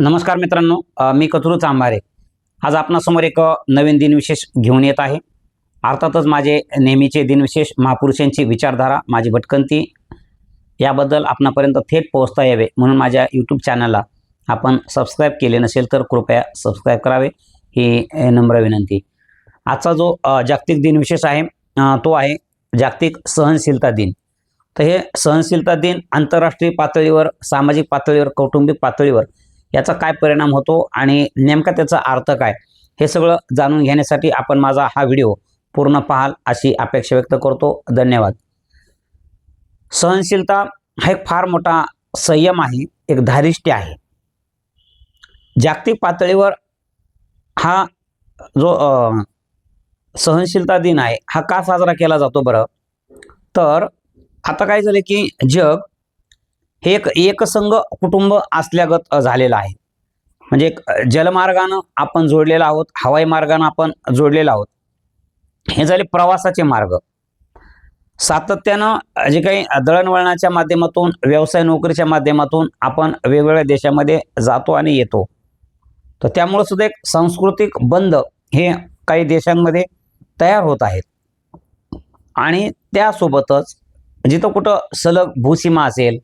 नमस्कार मित्रांनो मी कचरू चांभारे. आज आपणासमोर एक नवीन दिनविशेष घेऊन येत आहे. अर्थातच माझे नेहमीचे दिनविशेष महापुरुषांची विचारधारा माझी भटकंती याबद्दल आपणापर्यंत थेट पोहोचता यावे म्हणून माझ्या यूट्यूब चॅनलला आपण सबस्क्राईब केले नसेल तर कृपया सबस्क्राईब करावे ही नम्र विनंती. आजचा जो जागतिक दिनविशेष आहे तो आहे जागतिक सहनशीलता दिन. तर हे सहनशीलता दिन आंतरराष्ट्रीय पातळीवर सामाजिक पातळीवर कौटुंबिक पातळीवर याचा काय परिणाम होतो आणि नेमका त्याचा अर्थ काय हे सगळं जाणून घेण्यासाठी आपण माझा हा व्हिडिओ पूर्ण पाहाल अशी अपेक्षा व्यक्त करतो. धन्यवाद. सहनशीलता हा एक फार मोठा संयम आहे एक धारिष्ट्य आहे. जागतिक पातळीवर हा जो सहनशीलता दिन आहे हा का साजरा केला जातो बरं? तर आता काय झालं की जग हे एक एकसंघ कुटुंब असल्यागत झालेलं आहे. म्हणजे एक जलमार्गानं आपण जोडलेलं आहोत हवाई मार्गानं आपण जोडलेला आहोत. हे झाले प्रवासाचे मार्ग. सातत्यानं जे काही दळणवळणाच्या माध्यमातून व्यवसाय नोकरीच्या माध्यमातून आपण वेगवेगळ्या देशामध्ये जातो आणि येतो. तर त्यामुळं सुद्धा एक सांस्कृतिक बंध हे काही देशांमध्ये तयार होत आहेत. आणि त्यासोबतच जिथं कुठं सलग भूसीमा असेल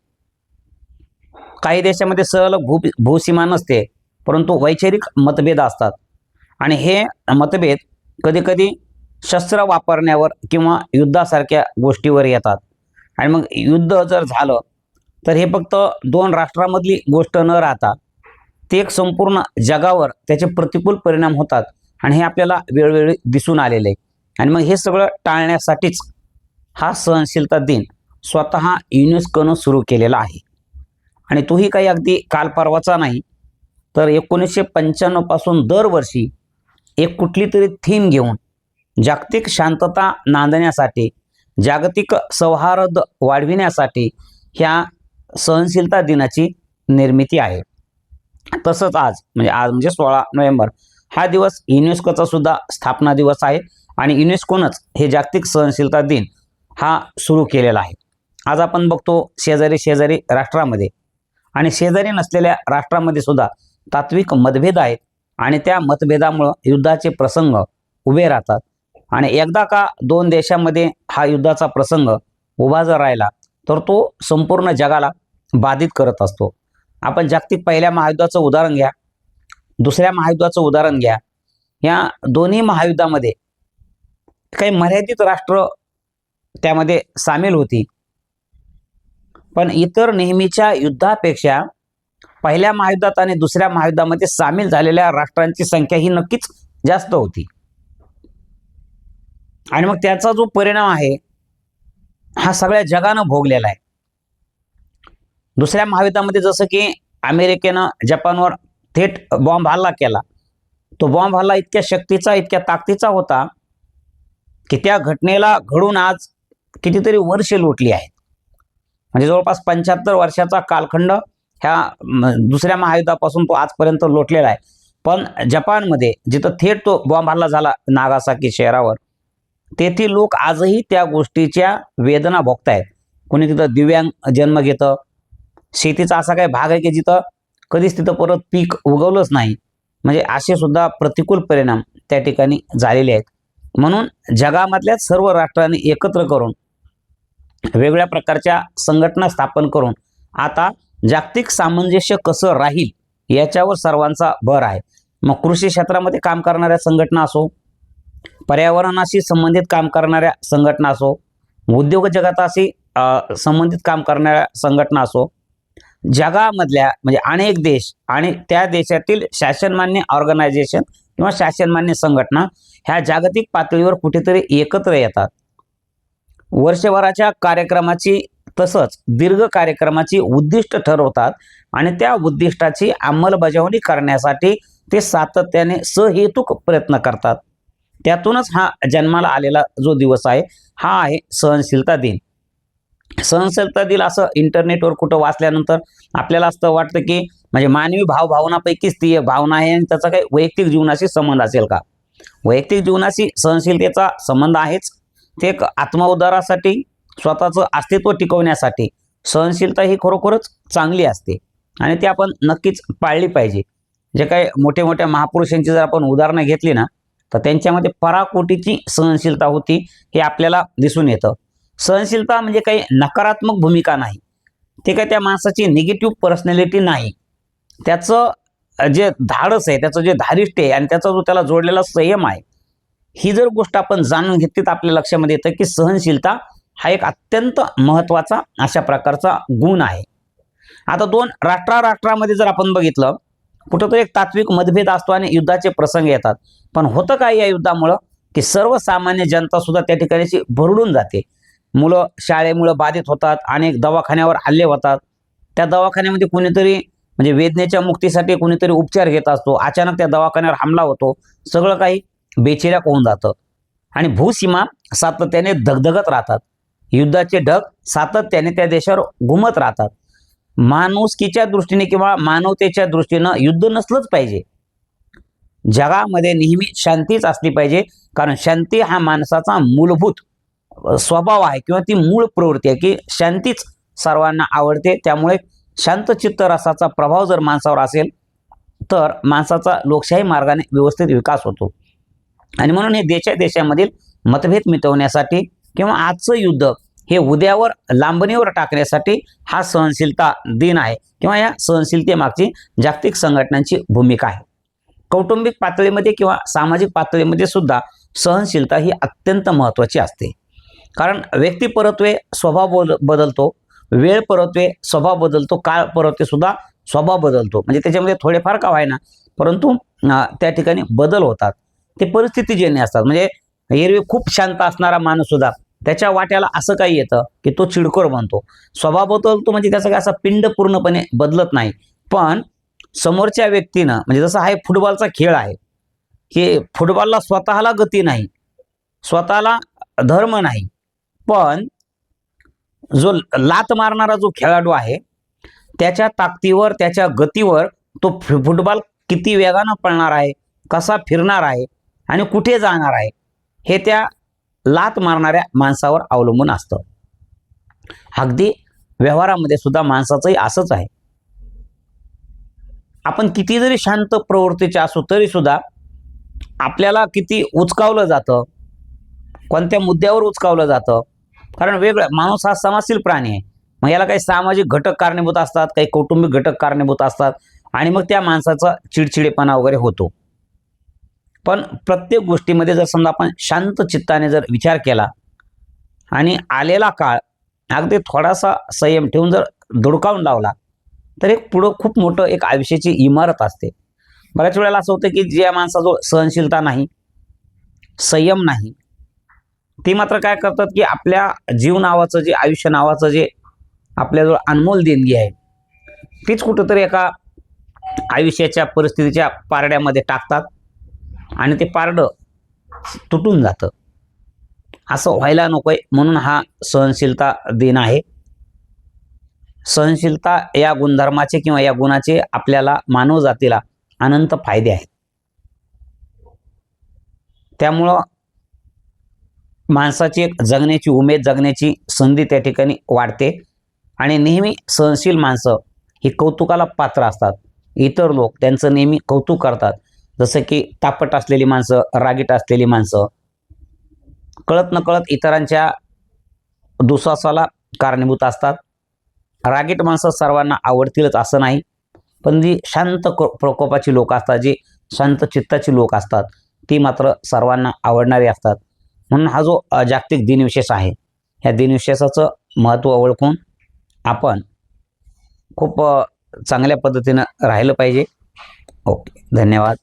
काही देशामध्ये सहल भू भूसीमा नसते परंतु वैचारिक मतभेद असतात. आणि हे मतभेद कधीकधी शस्त्र वापरण्यावर किंवा युद्धासारख्या गोष्टीवर येतात. आणि मग युद्ध जर झालं तर हे फक्त दोन राष्ट्रामधली गोष्ट न राहता ते एक संपूर्ण जगावर त्याचे प्रतिकूल परिणाम होतात. आणि हे आपल्याला वेळोवेळी दिसून आलेले. आहे आणि मग हे सगळं टाळण्यासाठीच हा सहनशीलता दिन स्वतः युनेस्कोनं सुरू केलेला आहे. आणि तोही काही अगदी काल परवाचा नाही तर एकोणीसशे पंच्याण्णवपासून दरवर्षी एक कुठली तरी थीम घेऊन जागतिक शांतता नांदण्यासाठी जागतिक सौहार्द वाढविण्यासाठी ह्या सहनशीलता दिनाची निर्मिती आहे. तसंच आज म्हणजे आज म्हणजे सोळा नोव्हेंबर हा दिवस युनेस्कोचा सुद्धा स्थापना दिवस आहे आणि युनेस्कोनंच हे जागतिक सहनशीलता दिन हा सुरू केलेला आहे. आज आपण बघतो शेजारी शेजारी राष्ट्रामध्ये आणि शेजारी नसलेल्या राष्ट्रामध्ये सुद्धा तात्विक मतभेद आहेत. आणि त्या मतभेदामुळं युद्धाचे प्रसंग उभे राहतात. आणि एकदा का दोन देशामध्ये हा युद्धाचा प्रसंग उभा जर राहिला तर तो संपूर्ण जगाला बाधित करत असतो. आपण जागतिक पहिल्या महायुद्धाचं उदाहरण घ्या. दुसऱ्या महायुद्धाचं उदाहरण घ्या. या दोन्ही महायुद्धामध्ये काही मर्यादित राष्ट्र त्यामध्ये सामील होती. पण इतर नेहमीच्या युद्धापेक्षा पहिल्या महायुद्धात आणि दुसऱ्या महायुद्धामध्ये सामील झालेल्या राष्ट्रांची संख्या ही नक्कीच जास्त होती. आणि मग त्याचा जो परिणाम आहे हा सगळ्या जगानं भोगलेला आहे. दुसऱ्या महायुद्धामध्ये जसं की अमेरिकेनं जपानवर थेट बॉम्ब हल्ला केला. तो बॉम्ब हल्ला इतक्या शक्तीचा इतक्या ताकदीचा होता की त्या घटनेला घडून आज कितीतरी वर्षे लोटली आहेत. म्हणजे जवळपास पंच्याहत्तर वर्षाचा कालखंड ह्या दुसऱ्या महायुद्धापासून तो आजपर्यंत लोटलेला आहे. पण जपानमध्ये जिथं थेट तो बॉम्ब हल्ला झाला नागासाकी शहरावर तेथील लोक आजही त्या गोष्टीच्या वेदना भोगतायत. कोणी तिथं दिव्यांग जन्म घेतं शेतीचा असा काही भाग आहे की जिथं कधीच तिथं परत पीक उगवलंच नाही. म्हणजे असे सुद्धा प्रतिकूल परिणाम त्या ठिकाणी झालेले आहेत. म्हणून जगामधल्या सर्व राष्ट्रांनी एकत्र करून वेगळ्या प्रकारच्या संघटना स्थापन करून आता जागतिक सामंजस्य कसं राहील याच्यावर सर्वांचा भर आहे. मग कृषी क्षेत्रामध्ये काम करणाऱ्या संघटना असो पर्यावरणाशी संबंधित काम करणाऱ्या संघटना असो उद्योग जगताशी संबंधित काम करणाऱ्या संघटना असो जगामधल्या म्हणजे अनेक देश आणि त्या देशातील शासनमान्य ऑर्गनायझेशन किंवा शासनमान्य संघटना ह्या जागतिक पातळीवर कुठेतरी एकत्र येतात. वर्षभराच्या कार्यक्रमाची तसंच दीर्घ कार्यक्रमाची उद्दिष्ट ठरवतात आणि त्या उद्दिष्टाची अंमलबजावणी करण्यासाठी ते सातत्याने सहेतुक प्रयत्न करतात. त्यातूनच हा जन्माला आलेला जो दिवस आहे हा आहे सहनशीलता दिन. सहनशीलता दिन असं इंटरनेटवर कुठं वाचल्यानंतर आपल्याला असं वाटतं की म्हणजे मानवी भावभावनापैकीच ती भावना आहे आणि त्याचा काही वैयक्तिक जीवनाशी संबंध असेल का? वैयक्तिक जीवनाशी सहनशीलतेचा संबंध आहेच ते एक आत्मउद्धारासाठी स्वतःचं अस्तित्व टिकवण्यासाठी सहनशीलता ही खरोखरच चांगली असते. आणि ती आपण नक्कीच पाळली पाहिजे. जे काही मोठे मोठ्या महापुरुषांची जर आपण उदाहरणं घेतली ना तर त्यांच्यामध्ये पराकोटीची सहनशीलता होती हे आपल्याला दिसून येतं. सहनशीलता म्हणजे काही नकारात्मक भूमिका नाही. ते काय त्या माणसाची निगेटिव्ह पर्सनॅलिटी नाही. त्याचं जे धाडस आहे त्याचं जे धारिष्ट्य आहे आणि त्याचा जो त्याला जोडलेला संयम आहे ही जर गोष्ट आपण जाणून घेतली तर आपल्या लक्षामध्ये येतं की सहनशीलता हा एक अत्यंत महत्त्वाचा अशा प्रकारचा गुण आहे. आता दोन राष्ट्रा राष्ट्रामध्ये जर आपण बघितलं कुठंतरी एक तात्विक मतभेद असतो आणि युद्धाचे प्रसंग येतात. पण होतं काय या युद्धामुळं? की सर्वसामान्य जनता सुद्धा त्या ठिकाणीची भरडून जाते. मुलं शाळेमुळं बाधित होतात अनेक दवाखान्यावर हल्ले होतात. त्या दवाखान्यामध्ये कुणीतरी म्हणजे वेदनेच्या मुक्तीसाठी कुणीतरी उपचार घेत असतो अचानक त्या दवाखान्यावर हमला होतो. सगळं काही बेचिराक होऊन जातं? आणि भूसीमा सातत्याने धगधगत राहतात. युद्धाचे ढग सातत्याने त्या देशावर घुमत राहतात. माणुसकीच्या दृष्टीने किंवा मानवतेच्या दृष्टीनं युद्ध नसलंच पाहिजे. जगामध्ये नेहमी शांतीच असली पाहिजे कारण शांती हा माणसाचा मूलभूत स्वभाव आहे किंवा ती मूळ प्रवृत्ती आहे की शांतीच सर्वांना आवडते. त्यामुळे शांतचित्त रसाचा प्रभाव जर माणसावर असेल तर माणसाचा लोकशाही मार्गाने व्यवस्थित विकास होतो. आणि म्हणून हे देशा देशामधील मतभेद मिटवण्यासाठी किंवा आजचं युद्ध हे उद्यावर लांबणीवर टाकण्यासाठी हा सहनशीलता दिन आहे किंवा या सहनशीलतेमागची जागतिक संघटनांची भूमिका आहे. कौटुंबिक पातळीमध्ये किंवा सामाजिक पातळीमध्ये सुद्धा सहनशीलता ही अत्यंत महत्त्वाची असते. कारण व्यक्ती परत्वे स्वभाव बदलतो वेळ परत्वे स्वभाव बदलतो काळ परत्वे सुद्धा स्वभाव बदलतो. म्हणजे त्याच्यामध्ये थोडेफार का व्हायना परंतु त्या ठिकाणी बदल होतात. ते परिस्थितीजन्य असतात. म्हणजे एरवी खूप शांत असणारा माणूस सुद्धा त्याच्या वाट्याला असं काही येतं की तो चिडखोर बनतो. स्वभाव बदलतो म्हणजे त्याचा काय असा पिंड पूर्णपणे बदलत नाही. पण समोरच्या व्यक्तीनं म्हणजे जसं हा फुटबॉलचा खेळ आहे की फुटबॉलला स्वतःला गती नाही स्वतःला धर्म नाही पण जो लात मारणारा जो खेळाडू आहे त्याच्या ताकदीवर त्याच्या गतीवर तो फु- फुटबॉल किती वेगानं पळणार आहे कसा फिरणार आहे आणि कुठे जाणार आहे? हे त्या लात मारणाऱ्या माणसावर अवलंबून असतं. अगदी व्यवहारामध्ये सुद्धा माणसाचंही असंच आहे. आपण किती जरी शांत प्रवृत्तीचे असू तरी सुद्धा आपल्याला किती उचकावलं जातं कोणत्या मुद्द्यावर उचकावलं जातं कारण वेगळं माणूस हा समाजशील प्राणी आहे. मग याला काही सामाजिक घटक कारणीभूत असतात काही कौटुंबिक घटक कारणीभूत असतात आणि मग त्या माणसाचा चिडचिडेपणा वगैरे होतो. पण प्रत्येक गोष्टीमध्ये जर समजा आपण शांत चित्ताने जर विचार केला आणि आलेला काळ अगदी थोडासा संयम ठेवून जर धुडकावून लावला तर एक पुढं खूप मोठं एक आयुष्याची इमारत असते. बऱ्याच वेळेला असं होतं की ज्या माणसाजवळ सहनशीलता नाही संयम नाही ती मात्र काय करतात की आपल्या जीव नावाचं जे आयुष्य नावाचं जे आपल्याजवळ अनमोल देणगी आहे तीच कुठंतरी एका आयुष्याच्या परिस्थितीच्या पारड्यामध्ये टाकतात. आणि ते पारडं तुटून जातं. असं व्हायला नकोय म्हणून हा सहनशीलता दिन आहे. सहनशीलता या गुणधर्माचे किंवा या गुणाचे आपल्याला मानव जातीला अनंत फायदे आहेत. त्यामुळं माणसाची एक जगण्याची उमेद जगण्याची संधी त्या ठिकाणी वाढते आणि नेहमी सहनशील माणसं ही कौतुकाला पात्र असतात. इतर लोक त्यांचं नेहमी कौतुक करतात. जसं की तापट असलेली माणसं रागीट असलेली माणसं कळत नकळत इतरांच्या दुस्वासाला कारणीभूत असतात. रागीट माणसं सर्वांना आवडतीलच असं नाही पण जी शांत क- प्रकोपाची लोक असतात जी शांत चित्ताची लोक असतात ती मात्र सर्वांना आवडणारी असतात. म्हणून हा जो जागतिक दिनविशेष आहे ह्या दिनविशेषाचं महत्त्व ओळखून आपण खूप चांगल्या पद्धतीनं राहिलं पाहिजे. ओके धन्यवाद.